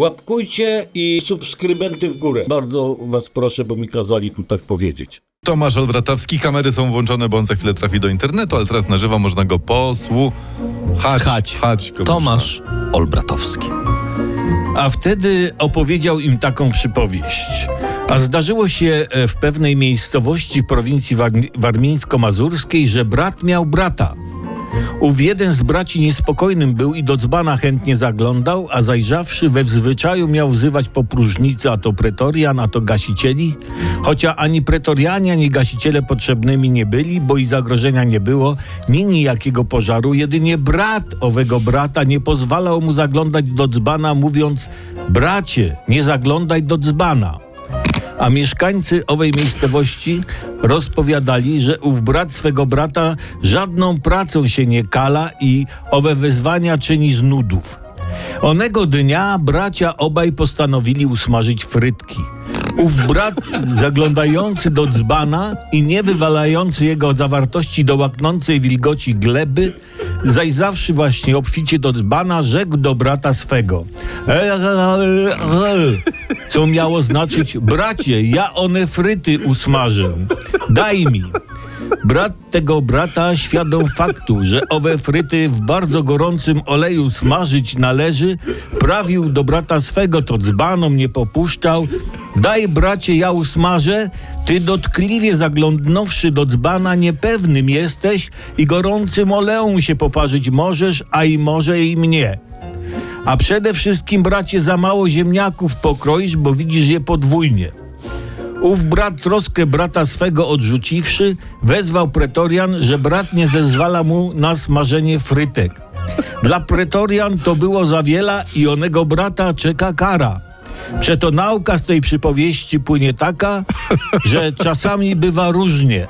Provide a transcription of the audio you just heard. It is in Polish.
Łapkujcie i subskrybenty w górę. Bardzo was proszę, bo mi kazali tu tak powiedzieć. Tomasz Olbratowski, kamery są włączone, bo on za chwilę trafi do internetu, ale teraz na żywo można go posłuchać. Chać. Chać go Tomasz Olbratowski. A wtedy opowiedział im taką przypowieść. A zdarzyło się e, w pewnej miejscowości w prowincji war- warmińsko-mazurskiej, że brat miał brata. Ów jeden z braci niespokojnym był i do dzbana chętnie zaglądał, a zajrzawszy we zwyczaju miał wzywać po próżnicy, a to pretorian, a to gasicieli, chociaż ani pretorianie, ani gasiciele potrzebnymi nie byli, bo i zagrożenia nie było, ni nijakiego pożaru, jedynie brat owego brata nie pozwalał mu zaglądać do dzbana, mówiąc, bracie, nie zaglądaj do dzbana. A mieszkańcy owej miejscowości rozpowiadali, że ów brat swego brata żadną pracą się nie kala i owe wyzwania czyni z nudów. Onego dnia bracia obaj postanowili usmażyć frytki. Ów brat, zaglądający do dzbana i nie wywalający jego zawartości do łaknącej wilgoci gleby, zajrzawszy właśnie obficie do dzbana, rzekł do brata swego. "E, Co miało znaczyć, bracie, ja one fryty usmażę. Daj mi. Brat tego brata, świadom faktu, że owe fryty w bardzo gorącym oleju smażyć należy, prawił do brata swego, to dzbanom nie popuszczał. Daj, bracie, ja usmażę, ty dotkliwie zaglądnąwszy do dzbana, niepewnym jesteś i gorącym oleum się poparzyć możesz, a i może i mnie. A przede wszystkim, bracie, za mało ziemniaków pokroisz, bo widzisz je podwójnie. Ów brat troskę brata swego odrzuciwszy, wezwał pretorian, że brat nie zezwala mu na smażenie frytek. Dla pretorian to było za wiele i onego brata czeka kara. Przeto nauka z tej przypowieści płynie taka, że czasami bywa różnie.